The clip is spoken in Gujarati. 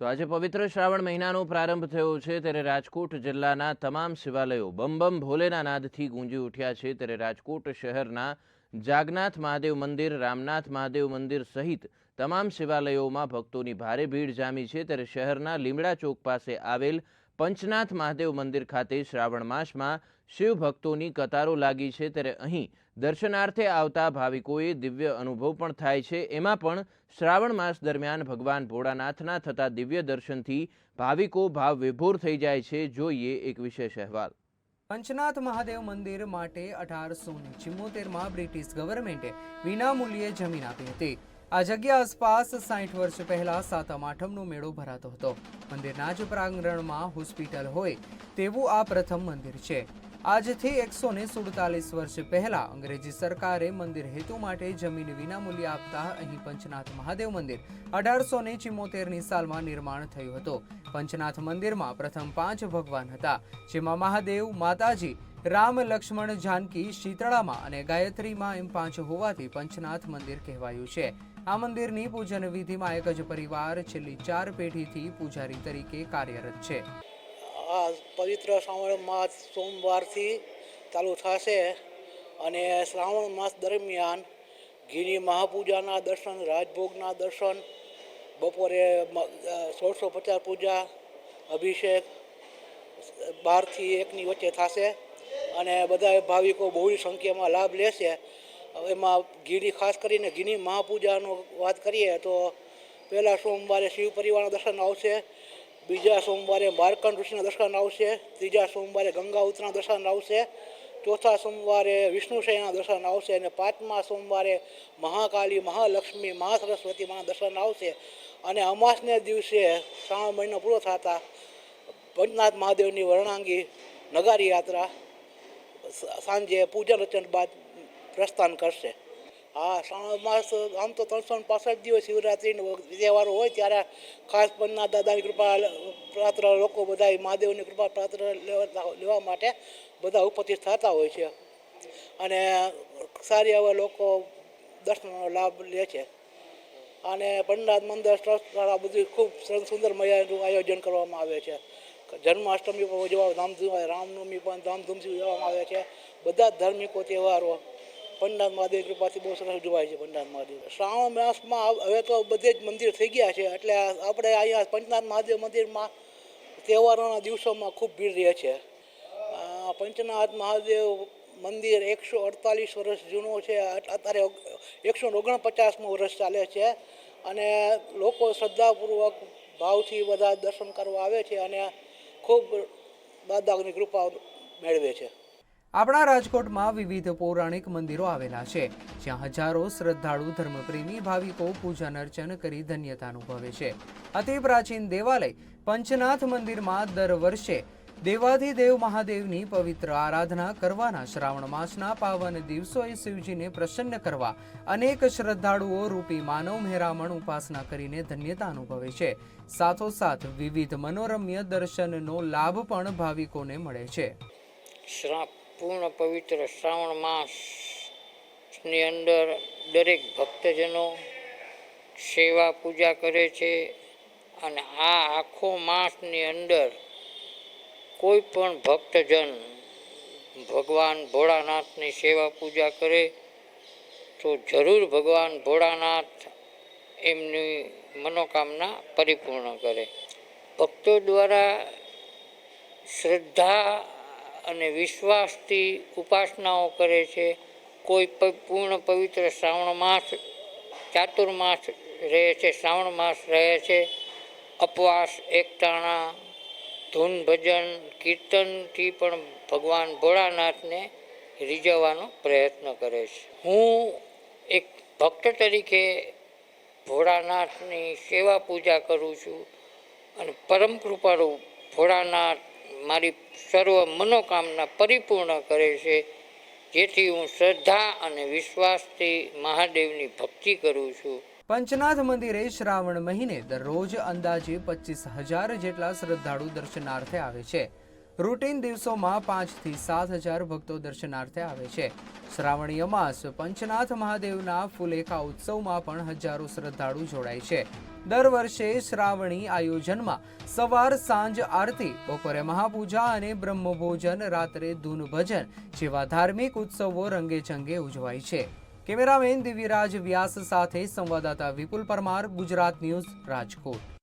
તો આજે પવિત્ર શ્રાવણ મહિનાનો પ્રારંભ થયો છે, ત્યારે રાજકોટ જિલ્લાના તમામ શિવાલયો બમ બમ ભોલેના નાદથી ગુંજી ઉઠ્યા છે, ત્યારે રાજકોટ શહેરના જાગનાથ મહાદેવ મંદિર, રામનાથ મહાદેવ મંદિર સહિત તમામ શિવાલયોમાં ભક્તોની ભારે ભીડ જામી છે, ત્યારે શહેરના લીમડા ચોક પાસે આવેલ પંચનાથ મહાદેવ મંદિર ખાતે શ્રાવણ માસમાં શિવ ભક્તોની કતારો લાગી છે ત્યારે અહીં દર્શનાર્થે આવતા ભાવિકોએ દિવ્ય અનુભવ પણ થાય છે. એમાં પણ શ્રાવણ માસ દરમિયાન ભગવાન ભોળાનાથના થતા દિવ્ય દર્શનથી ભાવિકો ભાવ વિભોર થઈ જાય છે. જોઈએ એક વિશેષ અહેવાલ. પંચનાથ મહાદેવ મંદિર માટે અઢારસો ને ચિમ્મોતેરમાં બ્રિટિશ ગવર્મેન્ટે વિનામૂલ્યે જમીન આપી હતી. આ જગ્યા આસપાસ સાઠ વર્ષ પહેલા સાતમ આઠમનો મેળો ભરાતો હતો. મંદિરના જ પ્રાંગણમાં હોસ્પિટલ હોય તેવું આ પ્રથમ મંદિર છે. આજથી એકસો ને સુડતાલીસ વર્ષ પહેલા અંગ્રેજી સરકારે મંદિર હેતુ માટે જમીન વિનામૂલ્યે આપતા અહીં પંચનાથ મહાદેવ મંદિર અઢારસો ને ચિમ્મોતેરની સાલમાં નિર્માણ થયું હતું. પંચનાથ મંદિરમાં પ્રથમ પાંચ ભગવાન હતા, જેમાં મહાદેવ, માતાજી રામ લક્ષ્મણ જાનકી શીતળામાં અને ગાયત્રીમાં એમ પાંચ હોવાથી પંચનાથ મંદિર કહેવાયું છે. આ મંદિરની પૂજન વિધિમાં એક જ પરિવાર છેલ્લી ચાર પેઢીથી પૂજારી તરીકે કાર્યરત છે. આ પવિત્ર શ્રાવણ માસ સોમવારથી ચાલુ થશે અને શ્રાવણ માસ દરમિયાન ઘીની મહાપૂજાના દર્શન, રાજભોગના દર્શન, બપોરે સોળસો પચાસ પૂજા, અભિષેક, બારથી એકની વચ્ચે થશે. અને બધા ભાવિકો બહુની સંખ્યામાં લાભ લેશે એમાં ઘીની ખાસ કરીને ઘીની મહાપૂજાનો વાત કરીએ તો પહેલાં સોમવારે શિવ પરિવારના દર્શન આવશે, બીજા સોમવારે માર્કંડ ઋષિના દર્શન આવશે, ત્રીજા સોમવારે ગંગા ઉત્તરના દર્શન આવશે, ચોથા સોમવારે વિષ્ણુશયના દર્શન આવશે અને પાંચમા સોમવારે મહાકાલી, મહાલક્ષ્મી મહાસરસ્વતી દર્શન આવશે. અને અમાસને દિવસે શ્રાવણ મહિનો પૂરો થતા પંચનાથ મહાદેવની વર્ણાંગી નગારી યાત્રા સાંજે પૂજન રચન બાદ પ્રસ્થાન કરશે. હા, શ્રાવણ માસ આમ તો ત્રણસો પાસઠ દિવસ શિવરાત્રિનો તહેવારો હોય ત્યારે ખાસ પન્ના દાદાની કૃપા પાત્ર લોકો બધા મહાદેવની કૃપા પાત્ર લેવા માટે બધા ઉપસ્થિત થતા હોય છે. અને સારી હવે લોકો દર્શનનો લાભ લે છે. અને પંડાત મંદિર ટ્રસ્ટ દ્વારા બધું ખૂબ સુંદર મજાનું આયોજન કરવામાં આવે છે. જન્માષ્ટમી પણ ઉજવવા ધામધૂમ રામનવમી પણ ધામધૂમથી ઉજવવામાં આવે છે. બધા ધાર્મિકો તહેવારો પંડાત મહાદેવ કૃપાથી બહુ સરસ ઉજવાય છે પંડાત મહાદેવ. શ્રાવણ માસમાં હવે તો બધે જ મંદિર થઈ ગયા છે. એટલે આપણે અહીંયા પંચનાથ મહાદેવ મંદિરમાં તહેવારોના દિવસોમાં ખૂબ ભીડ રહે છે. પંચનાથ મહાદેવ મંદિર એકસો અડતાલીસ વર્ષ જૂનું છે. અત્યારે એકસો ઓગણપચાસમું વર્ષ ચાલે છે. અને લોકો શ્રદ્ધાપૂર્વક ભાવથી બધા દર્શન કરવા આવે છે અને ખૂબ દાદાની કૃપા મેળવે છે. આપણા રાજકોટમાં વિવિધ પૌરાણિક મંદિરો આવેલા છે, જ્યાં હજારો શ્રદ્ધાળુ ધર્મપ્રેમી ભાવિકો પૂજન અર્ચન કરી ધન્યતા અનુભવે છે. અતિ પ્રાચીન દેવાલય પંચનાથ મંદિરમાં દર વર્ષે દેવાધિદેવ મહાદેવની પવિત્ર આરાધના કરવાના શ્રાવણ માસના પાવન દિવસોએ શિવજીને પ્રસન્ન કરવા અનેક શ્રદ્ધાળુઓ રૂપી માનવ મહેરામણ ઉપાસના કરીને ધન્યતા અનુભવે છે. સાથોસાથ વિવિધ મનોરમ્ય દર્શનનો લાભ પણ ભાવિકોને મળે છે. પૂર્ણ પવિત્ર શ્રાવણ માસની અંદર દરેક ભક્તજનો સેવા પૂજા કરે છે અને આ આખો માસની અંદર કોઈ પણ ભક્તજન ભગવાન ભોળાનાથની સેવા પૂજા કરે, તો જરૂર ભગવાન ભોળાનાથ એમની મનોકામના પરિપૂર્ણ કરે. ભક્તો દ્વારા શ્રદ્ધા અને વિશ્વાસથી ઉપાસનાઓ કરે છે. કોઈ પૂર્ણ પવિત્ર શ્રાવણ માસ, ચાતુર્માસ રહે છે, શ્રાવણ માસ રહે છે. અપવાસ એકટાણા ધૂન ભજન કીર્તનથી પણ ભગવાન ભોળાનાથને રીઝવવાનો પ્રયત્ન કરે છે. હું એક ભક્ત તરીકે ભોળાનાથની સેવા પૂજા કરું છું અને પરમ કૃપાળુ ભોળાનાથ મારી સર્વ મનોકામના પરિપૂર્ણ કરે છે, જેથી હું શ્રદ્ધા અને વિશ્વાસથી મહાદેવની ભક્તિ કરું છું. પંચનાથ મંદિરે શ્રાવણ મહિને દરરોજ અંદાજે પચીસ હજાર જેટલા શ્રદ્ધાળુ દર્શનાર્થે આવે છે. રૂટીન દિવસોમાં પાંચથી સાત હજાર ભક્તો દર્શનાર્થે આવે છે. શ્રાવણીય માસ પંચનાથ મહાદેવના ફુલેખા ઉત્સવમાં પણ હજારો શ્રદ્ધાળુ જોડાય છે. દર વર્ષે શ્રાવણી આયોજનમાં સવાર, સાંજ, આરતી, બપોરે મહાપૂજા અને બ્રહ્મભોજન, રાત્રે ધૂન ભજન જેવા ધાર્મિક ઉત્સવો રંગેચંગે ઉજવાય છે. કેમેરામેન દિવ્યરાજ વ્યાસ સાથે સંવાદદાતા વિપુલ પરમાર ગુજરાત ન્યૂઝ રાજકોટ.